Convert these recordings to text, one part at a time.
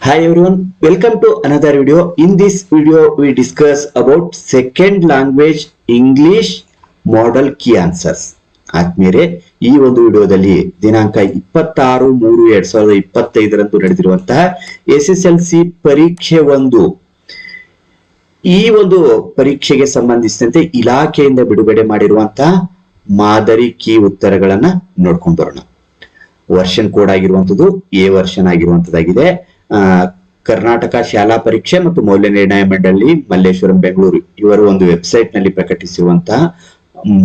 Hi everyone, welcome to another video. In this video, we discuss about second language English model key answers. ಆದ್ಮೇಲೆ ಈ ಒಂದು ವಿಡಿಯೋದಲ್ಲಿ ದಿನಾಂಕ ಇಪ್ಪತ್ತಾರು ಮೂರು ಎರಡ್ ಸಾವಿರದ ಇಪ್ಪತ್ತೈದರಂದು ನಡೆದಿರುವಂತಹ ಎಸ್ ಎಸ್ ಎಲ್ ಸಿ ಪರೀಕ್ಷೆ ಒಂದು ಈ ಒಂದು ಪರೀಕ್ಷೆಗೆ ಸಂಬಂಧಿಸಿದಂತೆ ಇಲಾಖೆಯಿಂದ ಬಿಡುಗಡೆ ಮಾಡಿರುವಂತಹ ಮಾದರಿ ಕೀ ಉತ್ತರಗಳನ್ನ ನೋಡ್ಕೊಂಡು ಬರೋಣ ವರ್ಷನ್ ಕೋಡ್ ಆಗಿರುವಂತದ್ದು ಎ ವರ್ಷನ್ ಆಗಿರುವಂತದ್ದಾಗಿದೆ ಕರ್ನಾಟಕ ಶಾಲಾ ಪರೀಕ್ಷೆ ಮತ್ತು ಮೌಲ್ಯ ನಿರ್ಣಯ ಮಂಡಳಿ, ಮಲ್ಲೇಶ್ವರಂ, ಬೆಂಗಳೂರು ಇವರು ಒಂದು ವೆಬ್ಸೈಟ್ನಲ್ಲಿ ಪ್ರಕಟಿಸಿರುವಂತಹ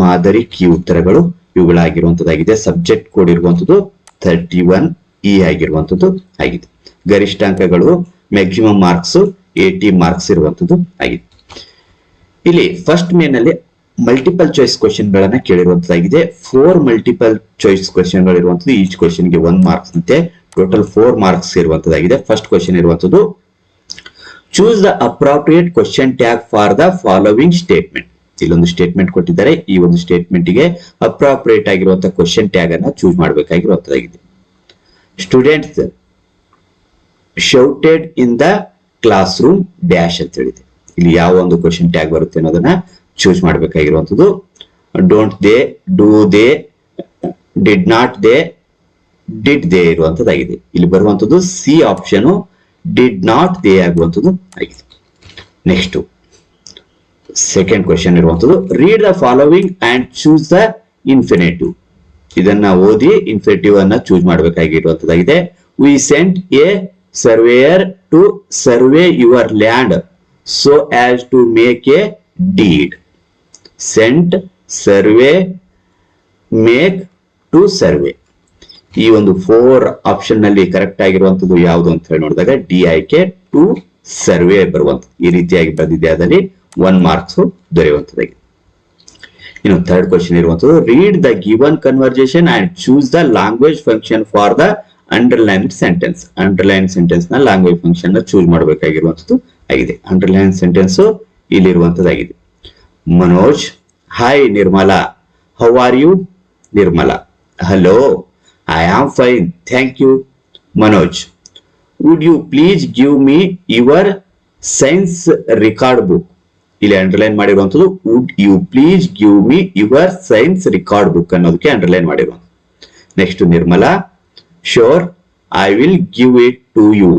ಮಾದರಿ ಕೀ ಉತ್ತರಗಳು. ಇವುಗಳಾಗಿರುವಂತದ್ದಾಗಿದೆ ಸಬ್ಜೆಕ್ಟ್ ಕೋಡ್ ಇರುವಂತದ್ದು ಥರ್ಟಿ ಒನ್ ಇ ಆಗಿರುವಂತದ್ದು ಆಗಿದೆ. ಗರಿಷ್ಠಾಂಕಗಳು ಮ್ಯಾಕ್ಸಿಮಮ್ ಮಾರ್ಕ್ಸ್ ಏಟಿ ಮಾರ್ಕ್ಸ್ ಇರುವಂತದ್ದು ಆಗಿದೆ. ಇಲ್ಲಿ ಫಸ್ಟ್ ಮೇನ್ ಅಲ್ಲಿ ಮಲ್ಟಿಪಲ್ ಚಾಯ್ಸ್ ಕ್ವಶನ್ ಗಳನ್ನ ಕೇಳಿರುವಂತದ್ದಾಗಿದೆ. ಫೋರ್ ಮಲ್ಟಿಪಲ್ ಚಾಯ್ಸ್ ಕ್ವಶನ್ ಗಳಿರುವಂತದ್ದು. ಈಚ್ ಕ್ವಶನ್ಗೆ ಒನ್ ಮಾರ್ಕ್ಸ್ ಅಂತೆ. ಟೋಟಲ್ ಫೋರ್ ಮಾರ್ಕ್ಸ್ ಇರುವಂತದ್ದಾಗಿದೆ ಫಸ್ಟ್ ಕ್ವಶನ್ ಇರುವಂತದ್ದು choose the appropriate question tag for the following statement ಇಲ್ಲೊಂದು ಸ್ಟೇಟ್ಮೆಂಟ್ ಕೊಟ್ಟಿದ್ದಾರೆ. ಈ ಒಂದು ಸ್ಟೇಟ್ಮೆಂಟ್ಗೆ ಅಪ್ರಾಪ್ರಿಯೇಟ್ ಆಗಿರುವಂತಹ ಕ್ವಶನ್ ಟ್ಯಾಗ್ ಅನ್ನ choose ಮಾಡಬೇಕಾಗಿರುವಂತದ್ದಾಗಿದೆ students shouted in the class room dash ಅಂತ ಹೇಳಿದೆ. ಇಲ್ಲಿ ಯಾವ ಒಂದು ಕ್ವಶನ್ ಟ್ಯಾಗ್ ಬರುತ್ತೆ ಅನ್ನೋದನ್ನ choose ಮಾಡಬೇಕಾಗಿರುವಂತದ್ದು. Don't they do they did not they did they ಇರುವಂತದ್ದಾಗಿದೆ. ಇಲ್ಲಿ ಬರುವಂತದ್ದು C option did not they ಆಗುವಂಥದ್ದು ಆಗಿದೆ. ನೆಕ್ಸ್ಟ್ ಸೆಕೆಂಡ್ ಕ್ವಶನ್ ಇರುವಂತದ್ದು read the following and choose the infinitive ಇದನ್ನ ಓದಿ ಇನ್ಫಿನೇಟಿವ್ ಅನ್ನ choose ಮಾಡಬೇಕಾಗಿರುವಂತದ್ದಾಗಿದೆ we sent a surveyor to survey your land so as to make a deed sent survey make to survey ಈ ಒಂದು four ಆಪ್ಷನ್ನಲ್ಲಿ correct ಆಗಿರುವಂತದ್ದು ಯಾವುದು ಅಂತ ಹೇಳಿ ನೋಡಿದಾಗ ಡಿ ಆಯ್ಕೆ ಟು ಸರ್ವೆ ಬರುವಂತ ಈ ರೀತಿಯಾಗಿ ಬಂದಿದೆ ಅದರಲ್ಲಿ ಒನ್ ಮಾರ್ಕ್ಸ್ ದೊರೆಯುವಂತದ್ದಾಗಿದೆ ಇನ್ನು ಥರ್ಡ್ ಕ್ವಶನ್ ಇರುವಂತದ್ದು read the given conversation and choose the language function for the underline sentence underline ಸೆಂಟೆನ್ಸ್ನ language ಫಂಕ್ಷನ್ನ ಚೂಸ್ ಮಾಡಬೇಕಾಗಿರುವಂತದ್ದು ಆಗಿದೆ. Underline sentence ಇಲ್ಲಿರುವಂತದ್ದಾಗಿದೆ Manoj hi Nirmala. How are you Nirmala. Hello I am fine thank you Manoj would you please give me your science record book ಇಲ್ಲಿ underline ಮಾಡಿರುವಂಥದ್ದು would you please give me your science record book ಅನ್ನೋದಕ್ಕೆ underline ಮಾಡಿರುವಂತ next Nirmala sure I will give it to you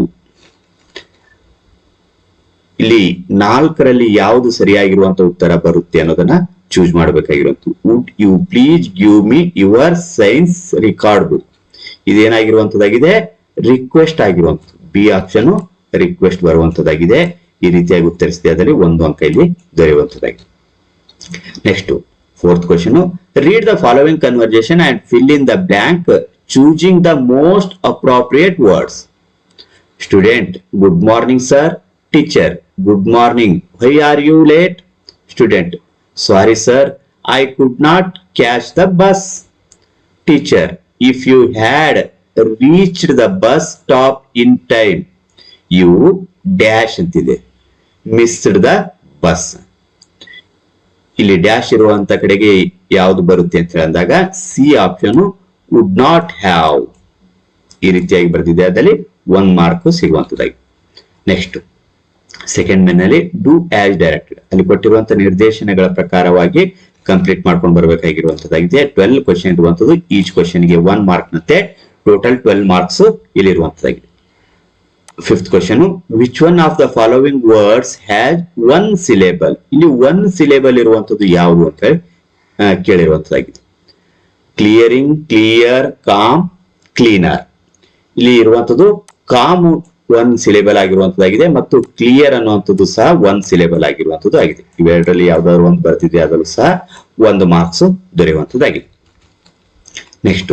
ಇಲ್ಲಿ ನಾಲ್ಕರಲ್ಲಿ ಯಾವುದು ಸರಿಯಾಗಿರುವಂತ ಉತ್ತರ ಬರುತ್ತೆ ಅನ್ನೋದನ್ನ choose ಮಾಡಬೇಕಾಗಿರುವಂತ would you please give me your science record book ಇದೇನಾಗಿರುವಂತದ್ದಾಗಿದೆ request ಆಗಿರುವಂತ ಬಿ ಆಪ್ಷನ್ ರಿಕ್ವೆಸ್ಟ್ ಬರುವಂತದ್ದಾಗಿದೆ ಈ ರೀತಿಯಾಗಿ ಉತ್ತರಿಸಿದೆ ಅದರಲ್ಲಿ ಒಂದು ಅಂಕ ಇಲ್ಲಿ ದೊರೆಯುವಂತದ್ದಾಗಿದೆ next fourth question read the following conversation and fill in the blank choosing the most appropriate words student good morning sir teacher good morning why are you late student sorry sir I could not catch the bus teacher if you had reached the bus stop in time you dash ಅಂತಿದೆ. Missed the bus ಇಲ್ಲಿ dash ಇರುವಂತ ಕಡೆಗೆ ಯಾವುದು ಬರುತ್ತೆ ಅಂತ ಹೇಳಿದಾಗ C option would not have ಈ ರೀತಿಯಾಗಿ ಬರೆದಿದೆ. ಅದರಲ್ಲಿ ಒನ್ ಮಾರ್ಕ್ ಸಿಗುವಂತದಾಗಿ. ನೆಕ್ಸ್ಟ್ ಸೆಕೆಂಡ್ ಮೆನ್ನಲ್ಲಿ ಡೂ ಆಸ್ ಡೈರೆಕ್ಟೆಡ್ ಅಲ್ಲಿ ಕೊಟ್ಟಿರುವಂತ ನಿರ್ದೇಶನಗಳ ಪ್ರಕಾರವಾಗಿ ಕಂಪ್ಲೀಟ್ ಮಾಡ್ಕೊಂಡು ಬರಬೇಕಾಗಿರುವಂತದ್ದಾಗಿದೆ. ಟ್ವೆಲ್ ಕ್ವಶನ್ ಇರುವಂತದ್ದು ಈಚ್ ಕ್ವಶನ್ಗೆ ಒನ್ ಮಾರ್ಕ್ ನಂತೆ total twelve marks ಇಲ್ಲಿರುವಂತದ್ದಾಗಿದೆ. Fifth question which one of the following words has one syllable ಇಲ್ಲಿ ಒನ್ ಸಿಲೇಬಲ್ ಇರುವಂತದ್ದು ಯಾವುದು ಅಂತ ಹೇಳಿ ಕೇಳಿರುವಂತದ್ದಾಗಿದೆ. ಕ್ಲಿಯರಿಂಗ್ ಕ್ಲಿಯರ್ ಕಾಮ್ ಕ್ಲೀನರ್ ಇಲ್ಲಿ ಇರುವಂತದ್ದು ಕಾಮ್ ಒನ್ ಸಿಲೆಬಲ್ ಆಗಿರುವಂತದ್ದಾಗಿದೆ ಮತ್ತು ಕ್ಲಿಯರ್ ಅನ್ನುವಂಥದ್ದು ಸಹ ಒನ್ ಸಿಲೆಬಲ್ ಆಗಿರುವಂತದ್ದು ಆಗಿದೆ. ಇವೆರಡರಲ್ಲಿ ಯಾವ್ದಾದ್ರು ಒಂದು ಬರ್ತಿದೆ ಅದರಲ್ಲೂ ಸಹ ಒಂದು marks ದೊರೆಯುವಂತದ್ದಾಗಿದೆ next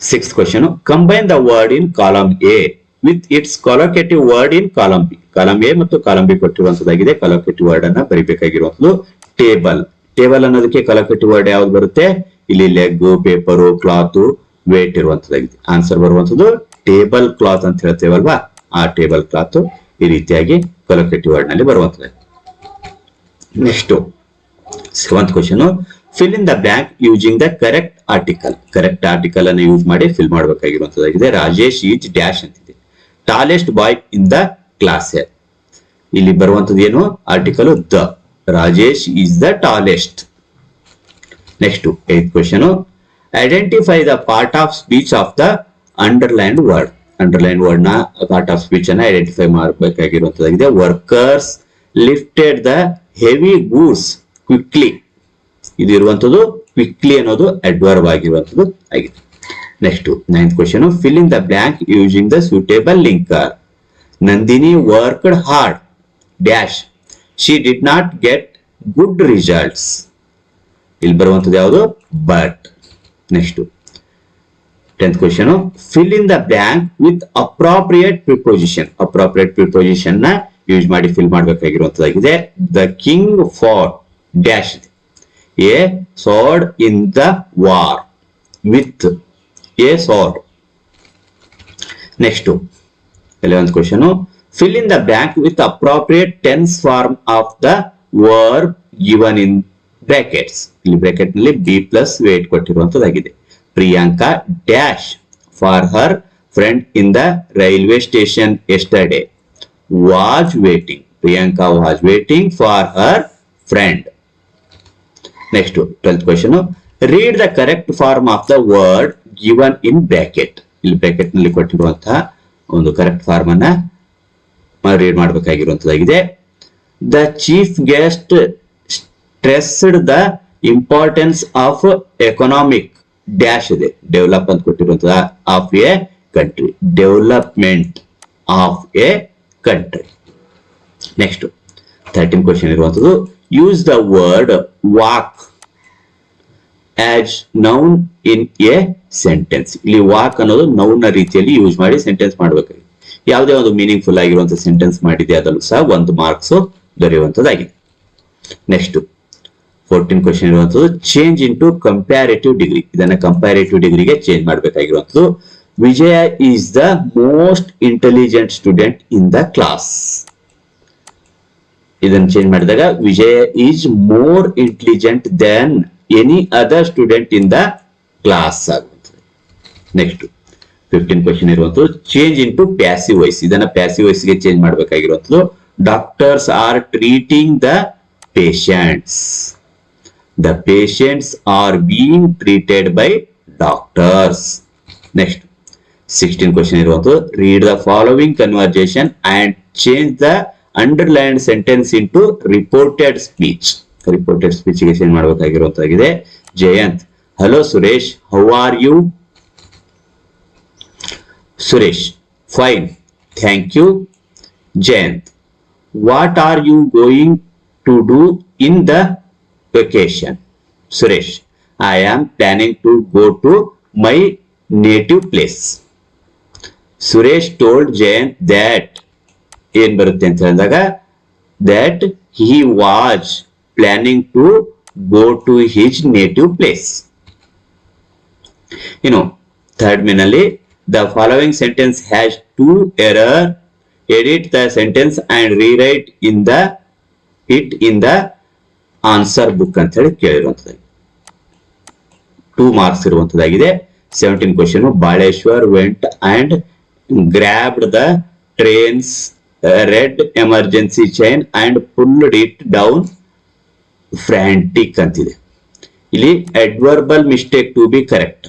six question combine the word in column A with its collocative word in column B column A ಮತ್ತು ಕಾಲಂ ಬಿ ಕೊಟ್ಟಿರುವಂತದ್ದಾಗಿದೆ ಕಾಲೋಕೇಟಿವ್ ವರ್ಡ್ ಅನ್ನ ಬರಿಬೇಕಾಗಿರುವಂತದ್ದು ಟೇಬಲ್ ಟೇಬಲ್ ಅನ್ನೋದಕ್ಕೆ ಕಾಲೋಕೇಟಿವ್ ವರ್ಡ್ ಯಾವ್ದು ಬರುತ್ತೆ? ಇಲ್ಲಿ ಲೆಗ್ ಪೇಪರು ಕ್ಲಾತ್ ವೇಟ್ ಇರುವಂತದ್ದಾಗಿದೆ answer ಬರುವಂತದ್ದು ಟೇಬಲ್ ಕ್ಲಾತ್ ಅಂತ ಹೇಳ್ತೇವಲ್ವಾ? ಆ ಟೇಬಲ್ ಕ್ಲಾತ್ ಈ ರೀತಿಯಾಗಿ ಕಾಲೋಕೇಟಿವ್ ವರ್ಡ್ನಲ್ಲಿ ಬರುವಂತದ್ದು. Next seventh question fill in the bank using the correct article correct article ಅನ್ನು ಯೂಸ್ ಮಾಡಿ ಫಿಲ್ ಮಾಡಬೇಕಾಗಿರುವಂತದ್ದಾಗಿದೆ. ರಾಜೇಶ್ ಈಜ್ ಡ್ಯಾಶ್ ಅಂತಿದೆ. Tallest boy in the class ಇಲ್ಲಿ ಬರುವಂತದ್ದು ಏನು? Article the. Rajesh is the tallest next eighth question identify the part of speech of the underline word underline ವರ್ಡ್ನ part of speech ಅನ್ನ identify ಮಾಡಬೇಕಾಗಿರುವಂತದ್ದಾಗಿದೆ workers lifted the heavy goods quickly ಇದು ಇರುವಂತದ್ದು quickly ಅನ್ನೋದು adverb ಆಗಿರುವಂತದ್ದು ಆಗಿದೆ. Next ninth question fill in the blank using the suitable linker Nandini worked hard dash she did not get good results ಇಲ್ಲಿ ಬರುವಂತದ್ದು ಯಾವುದು? But next tenth question fill in the blank with appropriate preposition appropriate ಪ್ರಿಪೋಸಿಷನ್ನ use ಮಾಡಿ fill ಮಾಡಬೇಕಾಗಿರುವಂತದ್ದಾಗಿದೆ. The king for dash a sword in the war with a sword next eleventh question fill in the blank with appropriate tense form of the verb given in brackets ಇಲ್ಲಿ ಬ್ರಾಕೆಟ್ನಲ್ಲಿ B plus wait ಕೊಟ್ಟಿರುವಂತದ್ದಾಗಿದೆ. Priyanka dash for her friend in the railway station yesterday. Was waiting. Priyanka was waiting for her friend. Next twelfth question read the correct form of the word given in bracket ಇಲ್ಲಿ ಬ್ರಾಕೆಟ್ನಲ್ಲಿ ಕೊಟ್ಟಿರುವಂತಹ ಒಂದು correct form ಅನ್ನ read ಮಾಡಬೇಕಾಗಿರುವಂತದ್ದಾಗಿದೆ the chief guest stressed the importance of economic dash ಇದೆ. Develop ಅಂತ ಕೊಟ್ಟಿರುವಂತಹ of a country development of a country next thirteen question ಇರುವಂತದ್ದು. Use the word walk as noun in a sentence ಇಲ್ಲಿ walk ಅನ್ನೋದು noun ರೀತಿಯಲ್ಲಿ use ಮಾಡಿ sentence ಮಾಡಬೇಕಾಗಿದೆ. ಯಾವುದೇ ಒಂದು ಮೀನಿಂಗ್ ಫುಲ್ ಆಗಿರುವಂತಹ ಸೆಂಟೆನ್ಸ್ ಮಾಡಿದೆ, ಅದರಲ್ಲೂ ಸಹ ಒಂದು ಮಾರ್ಕ್ಸ್ ದೊರೆಯುವಂತದ್ದಾಗಿದೆ. ನೆಕ್ಸ್ಟ್ ಫೋರ್ಟೀನ್ ಕ್ವಶನ್ ಇರುವಂತದ್ದು change in to comparative degree ಇದನ್ನ ಕಂಪ್ಯಾರೇಟಿವ್ ಡಿಗ್ರಿಗೆ change ಮಾಡಬೇಕಾಗಿರುವಂತದ್ದು. Vijaya is the most intelligent student in the class ಇದನ್ನು ಚೇಂಜ್ ಮಾಡಿದಾಗ, Vijaya is more intelligent than any other student in the class ಆಗುತ್ತದೆ next fifteen question ಇರುವಂತದ್ದು change in to passive voice ಇದನ್ನ passive ವೈಸ್ಗೆ change ಮಾಡಬೇಕಾಗಿರುವಂತದ್ದು. Doctors are treating the patients the patients are being treated by doctors next sixteen question ಇರುವಂತದ್ದು read the following conversation and change the underline sentence in to reported speech reported ಸ್ಪೀಚ್ಗೆ change ಮಾಡಬೇಕಾಗಿರುವಂತಾಗಿದೆ. Jayanth. Hello Suresh how are you Suresh fine thank you Jayanth what are you going to do in the vacation Suresh I am planning to go to my native place Suresh told Jayanth that ಏನ್ ಬರುತ್ತೆ ಅಂತ ಹೇಳಿದಾಗ that he was planning to go to his native place ಇನ್ನು third ಮೇನಲ್ಲಿ the following sentence has to error edit the sentence and rewrite in the it in the answer book ಅಂತ ಹೇಳಿ ಕೇಳಿರುವಂತದ್ದಾಗಿದೆ two marks ಇರುವಂತದ್ದಾಗಿದೆ seventeen question Baleshwar went and grabbed the train's red emergency chain and pulled it down frantic ಅಂತಿದೆ. ಇಲ್ಲಿ adverbial mistake to be correct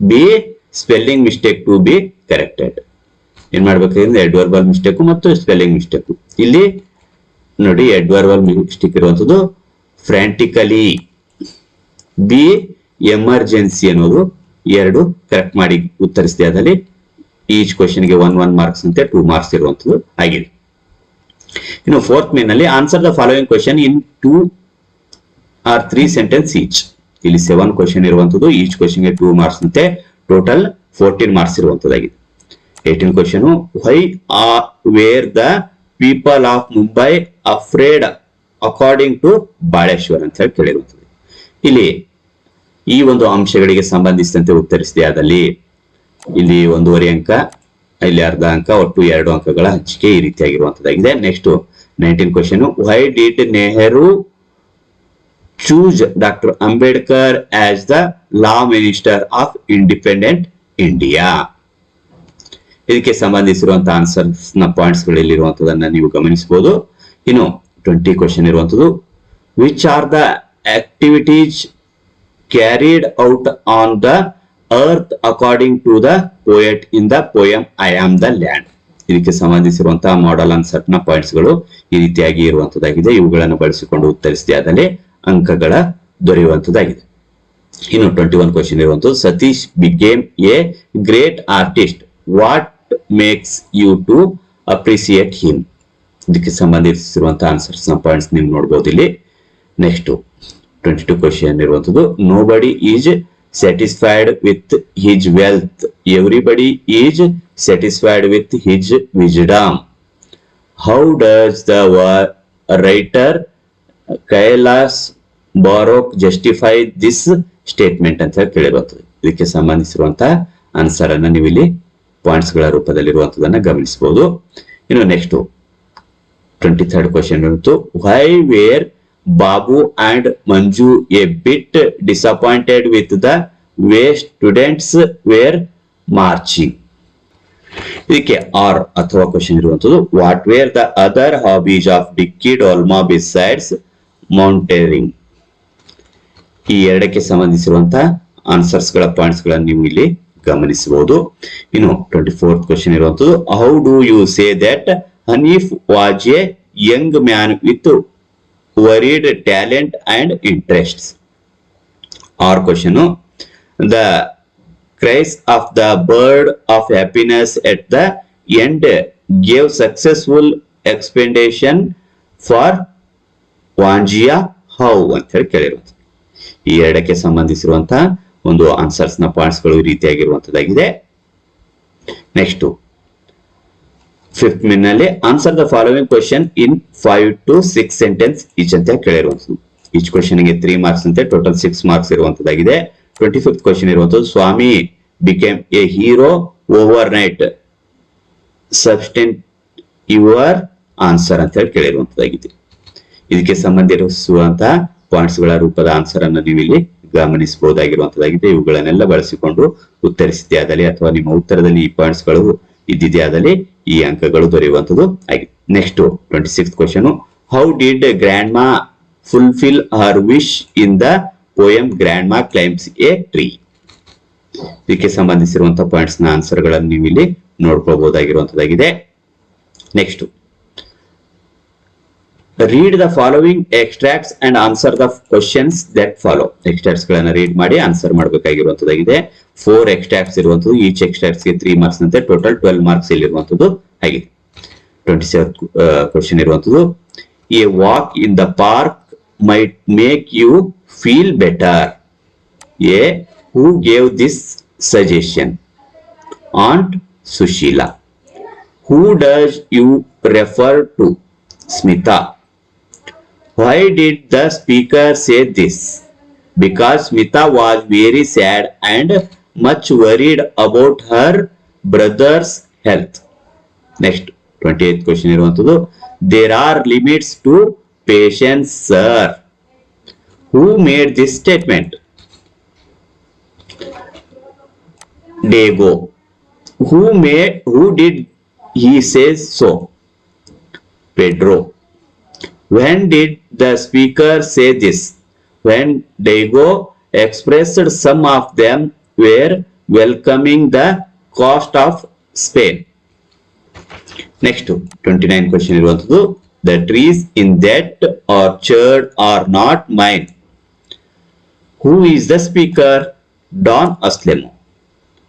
B spelling mistake to be corrected ಏನ್ ಮಾಡ್ಬೇಕಾದ್ರೆ adverbial mistake ಮತ್ತು spelling mistake ಇಲ್ಲಿ ನೋಡಿ ಎಡ್ವರ್ಬಲ್ mistake ಇರುವಂತದ್ದು ಫ್ರಾಂಟಿಕಲಿ B emergency ಅನ್ನೋದು ಎರಡು ಕರೆಕ್ಟ್ ಮಾಡಿ ಉತ್ತರಿಸಿದೆ ಅದರಲ್ಲಿ ಈಚ್ಗೆ ಒನ್ ಒನ್ ಮಾರ್ಕ್ಸ್ ಅಂತೆ ಟೂ ಮಾರ್ಕ್ಸ್ ಇರುವಂತದ್ದು ಆಗಿದೆ. ಇನ್ನು fourth ಮೇನ್ನಲ್ಲಿ answer the following question in two or three sentence each ಇಲ್ಲಿ ಸೆವೆನ್ ಕ್ವಶನ್ ಇರುವಂತದ್ದು ಈಚ್ಗೆ ಟೂ ಮಾರ್ಕ್ಸ್ ಅಂತೆ total fourteen marks ಇರುವಂತದ್ದಾಗಿದೆ eighteen question why uh were the people of Mumbai afraid according to Baleshwar ಅಂತ ಹೇಳಿ ಕೇಳಿರುತ್ತದೆ ಇಲ್ಲಿ ಈ ಒಂದು ಅಂಶಗಳಿಗೆ ಸಂಬಂಧಿಸಿದಂತೆ ಉತ್ತರಿಸಿದೆ ಆದಲ್ಲಿ ಇಲ್ಲಿ ಒಂದೂವರೆ ಅಂಕ, ಇಲ್ಲಿ ಅರ್ಧ ಅಂಕ, ಒಟ್ಟು ಎರಡು ಅಂಕಗಳ ಹಂಚಿಕೆ ಈ ರೀತಿಯಾಗಿರುವಂತದ್ದಾಗಿದೆ next nineteen question why did Nehru choose doctor Ambedkar as the law minister of independent India ಇದಕ್ಕೆ ಸಂಬಂಧಿಸಿರುವಂತಹ ಆನ್ಸರ್ಸ್ನ ಪಾಯಿಂಟ್ಸ್ ಗಳಲ್ಲಿರುವಂತದನ್ನ ನೀವು ಗಮನಿಸಬಹುದು. ಇನ್ನು ಟ್ವೆಂಟಿ ಕ್ವಶನ್ ಇರುವಂಥದ್ದು which are the activities carried out on the earth according to the poet in the poem I am the land ಇದಕ್ಕೆ ಸಂಬಂಧಿಸಿರುವಂತಹ ಮಾಡಲ್ ಅನ್ಸರ್ಟ್ನ ಪಾಯಿಂಟ್ಸ್ಗಳು ಈ ರೀತಿಯಾಗಿ ಇರುವಂತದ್ದಾಗಿದೆ. ಇವುಗಳನ್ನು ಬಳಸಿಕೊಂಡು ಉತ್ತರಿಸಿದೆ. ಆದಲ್ಲಿ ಅಂಕಗಳ ದೊರೆಯುವಂತದ್ದಾಗಿದೆ. ಇನ್ನು ಟ್ವೆಂಟಿ ಒನ್ ಕ್ವಶನ್ ಇರುವಂತದ್ದು. Satish became a great artist. What makes you to appreciate him ಇದಕ್ಕೆ ಸಂಬಂಧಿಸಿರುವಂತಹ ಆನ್ಸರ್ಸ್ನ ಪಾಯಿಂಟ್ಸ್ ನೀವು ನೋಡಬಹುದು ಇಲ್ಲಿ. ನೆಕ್ಸ್ಟ್ ಟ್ವೆಂಟಿ ಟು ಕ್ವಶನ್ ಇರುವಂತದ್ದು. Nobody is satisfied with his wealth everybody is satisfied with his wisdom how does the writer Kailash ಬಾರೋಕ್ justify this statement ಅಂತ ಹೇಳಿ ಕೇಳಿರುವಂತದ್ದು ಇದಕ್ಕೆ ಸಂಬಂಧಿಸಿರುವಂತಹ ಆನ್ಸರ್ ಅನ್ನ ನೀವು ಇಲ್ಲಿ ಪಾಯಿಂಟ್ಸ್ಗಳ ರೂಪದಲ್ಲಿರುವಂತದನ್ನ ಗಮನಿಸಬಹುದು ಇನ್ನು ನೆಕ್ಸ್ಟ್ ಟ್ವೆಂಟಿ ಥರ್ಡ್ ಕ್ವಶನ್ ಬಂತು. Why were Babu and Manju a bit disappointed with the way students were marching ಇದಕ್ಕೆ ಆರ್ ಅಥವಾ ಕ್ವಶನ್ ಇರುವಂತದ್ದು what were the other hobbies of Dicky Dolma besides ಮೌಂಟೇರಿಂಗ್ ಈ ಎರಡಕ್ಕೆ ಸಂಬಂಧಿಸಿರುವಂತಹ ಆನ್ಸರ್ಸ್ಗಳ ಪಾಯಿಂಟ್ಸ್ಗಳನ್ನು ನೀವು ಇಲ್ಲಿ ಗಮನಿಸಬಹುದು. ಇನ್ನು ಟ್ವೆಂಟಿ ಫೋರ್ತ್ ಕ್ವಶನ್ ಇರುವಂತದ್ದು how do you say that Hanif ವಾಜೆ young man with varied talent and interest or question the cries of the bird of happiness at the end gave successful expectation for ವಾಂಜಿಯಾ how ಅಂತ ಹೇಳಿ ಕೇಳಿರುವಂತ ಈ ಎರಡಕ್ಕೆ ಸಂಬಂಧಿಸಿರುವಂತಹ ಒಂದು ಆನ್ಸರ್ಸ್ನ ಪಾಯಿಂಟ್ಸ್ಗಳು ಈ ರೀತಿಯಾಗಿರುವಂತದ್ದಾಗಿದೆ. Next fifth main answer the following question in five to six sentence each ಅಂತ ಕೇಳಿರುವಂತದ್ದು ಈಚ್ ಕ್ವಶನ್ಗೆ ತ್ರೀ ಮಾರ್ಕ್ಸ್ ಅಂತೆ ಟೋಟಲ್ ಸಿಕ್ಸ್ ಮಾರ್ಕ್ಸ್ ಇರುವಂತದ್ದಾಗಿದೆ ಟ್ವೆಂಟಿ ಫಿಫ್ತ್ ಕ್ವಶನ್ ಇರುವಂತದ್ದು Swami became a hero overnight substantiate your answer ಅಂತ ಹೇಳಿ ಕೇಳಿರುವಂತದ್ದಾಗಿದೆ ಇದಕ್ಕೆ ಸಂಬಂಧಿಸುವಂತಹ ಪಾಯಿಂಟ್ಸ್ಗಳ ರೂಪದ ಆನ್ಸರ್ ಅನ್ನು ನೀವು ಇಲ್ಲಿ ಗಮನಿಸಬಹುದಾಗಿರುವಂತದ್ದಾಗಿದೆ ಇವುಗಳನ್ನೆಲ್ಲ ಬಳಸಿಕೊಂಡು ಉತ್ತರಿಸಿದ್ದೇ ಅಥವಾ ನಿಮ್ಮ ಉತ್ತರದಲ್ಲಿ ಈ ಪಾಯಿಂಟ್ಸ್ಗಳು ಇದ್ದಿದ್ದೇ ಆದಲ್ಲಿ ಈ ಅಂಕಗಳು ದೊರೆಯುವಂಥದ್ದು ಆಗಿದೆ next twenty six question how did grandma fulfil her wish in the poem grandma claims a tree ಇದಕ್ಕೆ ಸಂಬಂಧಿಸಿರುವಂತಹ ಪಾಯಿಂಟ್ಸ್ನ ಆನ್ಸರ್ಗಳನ್ನು ನೀವು ಇಲ್ಲಿ ನೋಡ್ಕೋಬಹುದಾಗಿರುವಂತದ್ದಾಗಿದೆ next read the following extracts and answer the questions that follow extracts ಗಳನ್ನ ರೀಡ್ ಮಾಡಿ ಆನ್ಸರ್ ಮಾಡಬೇಕಾಗಿರುವಂತದ್ದಾಗಿದೆ four extracts ಇರುವಂತದ್ದು ಈಚ್ ಎಕ್ಸ್ಟ್ರಾಕ್ಟ್ಸ್ಗೆ ತ್ರೀ ಮಾರ್ಕ್ಸ್ ಅಂತ ಟೋಟಲ್ ಟ್ವೆಲ್ ಮಾರ್ಕ್ಸ್ ಇಲ್ಲಿರುವಂತದ್ದು ಆಗಿದೆ ಟ್ವೆಂಟಿ ಸೆವೆಂತ್ ಕ್ವಶನ್ ಇರುವಂತದ್ದು a walk in the park might make you feel better a who gave this suggestion aunt Sushila who does you refer to Smita why did the speaker say this because Smita was very sad and much worried about her brother's health. Next, 28th question ಇರುವಂತದ್ದು There are limits to patience, sir. Who made this statement? Dago. Who made, who did he say so? Pedro. When did the speaker say this? When Dago expressed some of them were welcoming the cost of Spain. Next, 29 question ಇರುವಂತದ್ದು The trees in that orchard are not mine. Who is the speaker? Don Aslemo.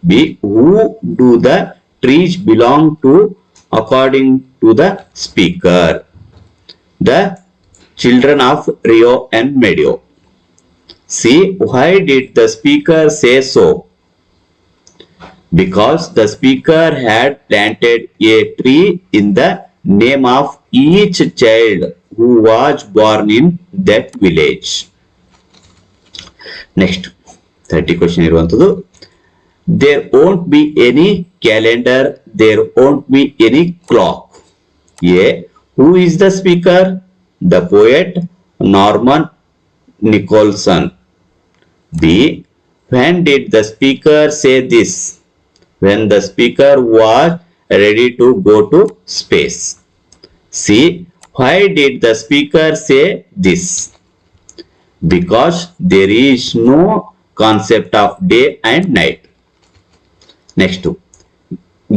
B. Who do the trees belong to according to the speaker? the children of Rio and Medio. See, why did the speaker say so? Because the speaker had planted a tree in the name of each child who was born in that village. Next, 30 question iruvanthadu. There won't be any calendar, there won't be any clock. Yeah. Who is the speaker? The poet Norman Nicholson. B. When did the speaker say this? When the speaker was ready to go to space. See, why did the speaker say this? Because there is no concept of day and night. Next,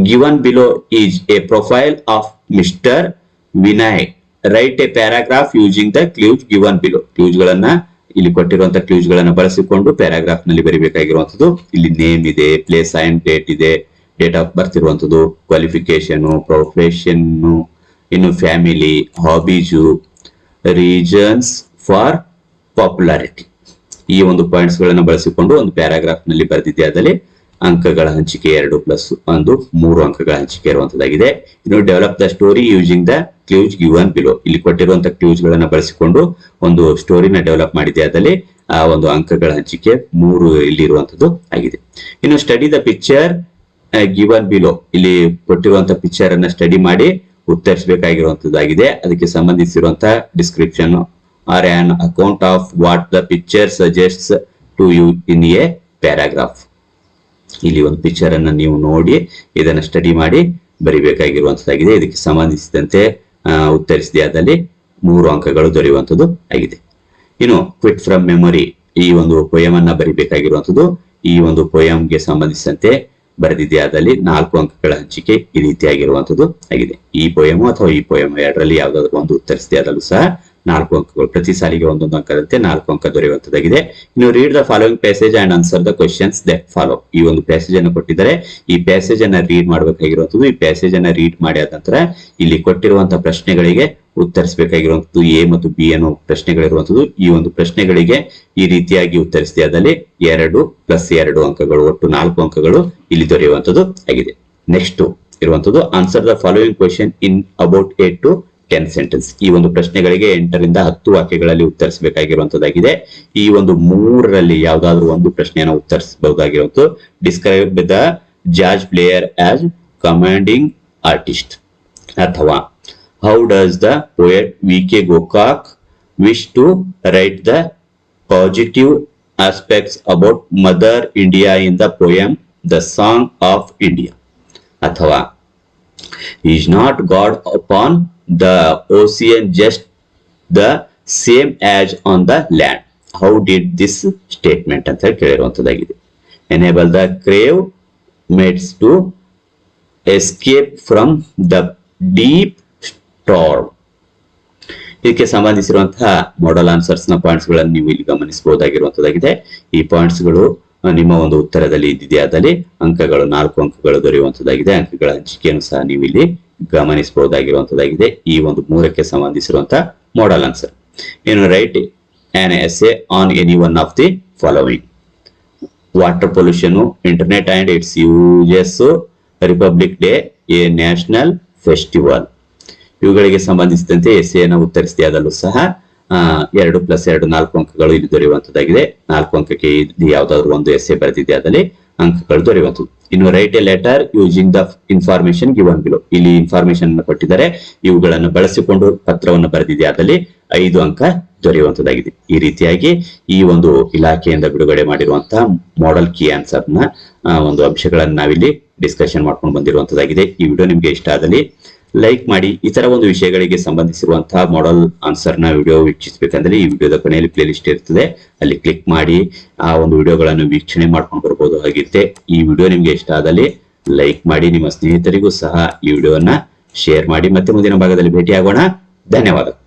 given below is a profile of Mr. Vinay. Write a paragraph using the clues given below. Clues ಗಳನ್ನ ಇಲ್ಲಿ ಕೊಟ್ಟಿರುವಂತಹ clues ಗಳನ್ನ ಬಳಸಿಕೊಂಡು ಪ್ಯಾರಾಗ್ರಾಫ್ನಲ್ಲಿ ಬರೀಬೇಕಾಗಿರುವಂತದ್ದು ಇಲ್ಲಿ name ಇದೆ place and date ಇದೆ date of birth ಇರುವಂತದ್ದು qualification profession ಇನ್ನು family hobbies reasons for popularity ಈ ಒಂದು ಪಾಯಿಂಟ್ಸ್ ಗಳನ್ನ ಬಳಸಿಕೊಂಡು ಒಂದು ಪ್ಯಾರಾಗ್ರಾಫ್ನಲ್ಲಿ ಬರೆದಿದ್ದೆ ಅದರಲ್ಲಿ. ಅಂಕಗಳ ಹಂಚಿಕೆ ಎರಡು ಪ್ಲಸ್ ಒಂದು, ಮೂರು ಅಂಕಗಳ ಹಂಚಿಕೆ ಇರುವಂತದ್ದಾಗಿದೆ. ಇನ್ನು develop the story using the clues given below ಇಲ್ಲಿ ಕೊಟ್ಟಿರುವಂತಹ ಕ್ಲೂಜ್ಗಳನ್ನ ಬಳಸಿಕೊಂಡು ಒಂದು ಸ್ಟೋರಿನ ಡೆವಲಪ್ ಮಾಡಿದೆ ಅದರಲ್ಲಿ, ಆ ಒಂದು ಅಂಕಗಳ ಹಂಚಿಕೆ ಮೂರು ಇಲ್ಲಿ ಇರುವಂತದ್ದು ಆಗಿದೆ. ಇನ್ನು study the picture given below ಇಲ್ಲಿ ಕೊಟ್ಟಿರುವಂತಹ ಪಿಕ್ಚರ್ ಅನ್ನ ಸ್ಟಡಿ ಮಾಡಿ ಉತ್ತರಿಸಬೇಕಾಗಿರುವಂತದ್ದಾಗಿದೆ. ಅದಕ್ಕೆ ಸಂಬಂಧಿಸಿರುವಂತಹ description or an account of what the picture suggest to you in a paragraph ಇಲ್ಲಿ ಒಂದು ಪಿಕ್ಚರ್ ಅನ್ನ ನೀವು ನೋಡಿ, ಇದನ್ನ ಸ್ಟಡಿ ಮಾಡಿ ಬರಿಬೇಕಾಗಿರುವಂತದ್ದಾಗಿದೆ. ಇದಕ್ಕೆ ಸಂಬಂಧಿಸಿದಂತೆ ಉತ್ತರಿಸಿದೆ ಅದಲ್ಲಿ ಮೂರು ಅಂಕಗಳು ದೊರೆಯುವಂತದ್ದು ಆಗಿದೆ. ಇನ್ನು ಕ್ವಿಟ್ ಫ್ರಮ್ ಮೆಮೊರಿ ಈ ಒಂದು ಪೊಯಮ್ ಅನ್ನ ಬರಿಬೇಕಾಗಿರುವಂತದ್ದು, ಈ ಒಂದು ಪೊಯಮ್ಗೆ ಸಂಬಂಧಿಸಿದಂತೆ ಬರೆದಿದೆ ಅದಲ್ಲಿ ನಾಲ್ಕು ಅಂಕಗಳ ಹಂಚಿಕೆ ಈ ರೀತಿಯಾಗಿರುವಂಥದ್ದು ಆಗಿದೆ. ಈ ಪೊಯಮು ಅಥವಾ ಈ ಪೊಯಮ್ ಎರಡರಲ್ಲಿ ಯಾವ್ದಾದ್ರು ಒಂದು ಉತ್ತರಿಸಿದೆ ಸಹ ನಾಲ್ಕು ಅಂಕಗಳು. ಪ್ರತಿ ಸಾಲಿಗೆ ಒಂದೊಂದು ಅಂಕದಂತೆ ನಾಲ್ಕು ಅಂಕ ದೊರೆಯುವಂತದ್ದಾಗಿದೆ ಇನ್ನು read the following passage and answer the questions that follow ಈ ಒಂದು ಪ್ಯಾಸೇಜ್ ಅನ್ನು ಕೊಟ್ಟಿದ್ದಾರೆ. ಈ ಪ್ಯಾಸೇಜ್ ಅನ್ನ ರೀಡ್ ಮಾಡಬೇಕಾಗಿರುವಂತದ್ದು ಈ ಪ್ಯಾಸೇಜ್ ಅನ್ನ ರೀಡ್ ಮಾಡಿ ಆದ ನಂತರ ಇಲ್ಲಿ ಕೊಟ್ಟಿರುವಂತಹ ಪ್ರಶ್ನೆಗಳಿಗೆ ಉತ್ತರಿಸಬೇಕಾಗಿರುವಂತದ್ದು ಎ ಮತ್ತು ಬಿ ಅನ್ನೋ ಪ್ರಶ್ನೆಗಳಿರುವಂತದ್ದು ಈ ಒಂದು ಪ್ರಶ್ನೆಗಳಿಗೆ ಈ ರೀತಿಯಾಗಿ ಉತ್ತರಿಸಿದೆ ಅದರಲ್ಲಿ ಎರಡು ಪ್ಲಸ್ ಎರಡು ಅಂಕಗಳು, ಒಟ್ಟು ನಾಲ್ಕು ಅಂಕಗಳು ಇಲ್ಲಿ ದೊರೆಯುವಂತದ್ದು ಆಗಿದೆ. ನೆಕ್ಸ್ಟ್ ಇರುವಂತದ್ದು answer the following question in about eight to ten sentences ಈ ಒಂದು ಪ್ರಶ್ನೆಗಳಿಗೆ ಎಂಟರಿಂದ ಹತ್ತು ವಾಕ್ಯಗಳಲ್ಲಿ ಉತ್ತರಿಸಬೇಕಾಗಿರುವಂತದ್ದಾಗಿದೆ. ಈ ಒಂದು ಮೂರರಲ್ಲಿ ಯಾವ್ದಾದ್ರು ಒಂದು ಪ್ರಶ್ನೆಯನ್ನು ಉತ್ತರಿಸಬಹುದಾಗಿರುವಂತ describe the jazz player as commanding artist ಅಥವಾ how does the poet V K Gokak wish to write the positive aspects about mother India in the poem the song of India ಅಥವಾ is not God upon the ocean just the same as on the land. How did this statement ಅಂತ ಹೇಳಿ ಕೇಳಿರುವಂತದ್ದಾಗಿದೆ. Enable the crew mates to escape from the deep storm ಇದಕ್ಕೆ ಸಂಬಂಧಿಸಿರುವಂತಹ ಮಾಡಲ್ ಆನ್ಸರ್ಸ್ನ ಪಾಯಿಂಟ್ಸ್ಗಳನ್ನು ನೀವು ಇಲ್ಲಿ ಗಮನಿಸಬಹುದಾಗಿರುವಂತದ್ದಾಗಿದೆ. ಈ ಪಾಯಿಂಟ್ಸ್ಗಳು ನಿಮ್ಮ ಒಂದು ಉತ್ತರದಲ್ಲಿ ಇದ್ದಿದೆ ಅದರಲ್ಲಿ ಅಂಕಗಳು ನಾಲ್ಕು ಅಂಕಗಳು ದೊರೆಯುವಂತದ್ದಾಗಿದೆ. ಅಂಕಗಳ ಹಂಚಿಕೆಯನ್ನು ಸಹ ನೀವು ಇಲ್ಲಿ ಗಮನಿಸಬಹುದಾಗಿರುವಂತದ್ದಾಗಿದೆ. ಈ ಒಂದು ಮೂರಕ್ಕೆ ಸಂಬಂಧಿಸಿರುವಂತಹ ಮಾಡಲ್ ಆನ್ಸರ್ ಏನು write an essay on any one of the following water pollution internet and its uses Republic Day a national festival ಇವುಗಳಿಗೆ ಸಂಬಂಧಿಸಿದಂತೆ ಎಸ್ ಎನ ಉತ್ತರಿಸಿದೆ. ಸಹ ಎರಡು ಪ್ಲಸ್ ಎರಡು ನಾಲ್ಕು ಅಂಕಗಳು ಇಲ್ಲಿ ದೊರೆಯುವಂತದ್ದಾಗಿದೆ. ನಾಲ್ಕು ಅಂಕಕ್ಕೆ ಯಾವ್ದಾದ್ರು ಒಂದು ಎಸ್ ಎ ಬರೆದಿದೆ. ಅದರಲ್ಲಿ ಅಂಕಗಳು ದೊರೆಯುವಂಥದ್ದು. ಇನ್ನು write a letter using the information given below ಇಲ್ಲಿ ಇನ್ಫಾರ್ಮೇಶನ್ ಕೊಟ್ಟಿದ್ದಾರೆ. ಇವುಗಳನ್ನು ಬಳಸಿಕೊಂಡು ಪತ್ರವನ್ನು ಬರೆದಿದೆ. ಅದರಲ್ಲಿ ಐದು ಅಂಕ ದೊರೆಯುವಂತದ್ದಾಗಿದೆ ಈ ರೀತಿಯಾಗಿ ಈ ಒಂದು ಇಲಾಖೆಯಿಂದ ಬಿಡುಗಡೆ ಮಾಡಿರುವಂತಹ ಮಾಡೆಲ್ ಕೀ ಆನ್ಸರ್ ಒಂದು ಅಂಶಗಳನ್ನು ನಾವಿಲ್ಲಿ ಡಿಸ್ಕಷನ್ ಮಾಡ್ಕೊಂಡು ಬಂದಿರುವಂತದ್ದಾಗಿದೆ ಈ ವಿಡಿಯೋ ನಿಮ್ಗೆ ಇಷ್ಟ ಆದಲ್ಲಿ ಲೈಕ್ ಮಾಡಿ ಇತರ ಒಂದು ವಿಷಯಗಳಿಗೆ ಸಂಬಂಧಿಸಿರುವಂತಹ ಮಾಡೆಲ್ ಆನ್ಸರ್ನ ವಿಡಿಯೋ ವೀಕ್ಷಿಸಬೇಕಂದ್ರೆ ಈ ವಿಡಿಯೋದ ಕೊನೆಯಲ್ಲಿ ಪ್ಲೇ ಲಿಸ್ಟ್ ಇರ್ತದೆ. ಅಲ್ಲಿ ಕ್ಲಿಕ್ ಮಾಡಿ, ಆ ಒಂದು ವಿಡಿಯೋಗಳನ್ನು ವೀಕ್ಷಣೆ ಮಾಡ್ಕೊಂಡು ಬರ್ಬೋದು ಆಗಿರುತ್ತೆ ಈ ವಿಡಿಯೋ ನಿಮ್ಗೆ ಇಷ್ಟ ಆದಲ್ಲಿ ಲೈಕ್ ಮಾಡಿ, ನಿಮ್ಮ ಸ್ನೇಹಿತರಿಗೂ ಸಹ ಈ ವಿಡಿಯೋವನ್ನ ಶೇರ್ ಮಾಡಿ. ಮತ್ತೆ ಮುಂದಿನ ಭಾಗದಲ್ಲಿ ಭೇಟಿಯಾಗೋಣ. ಧನ್ಯವಾದ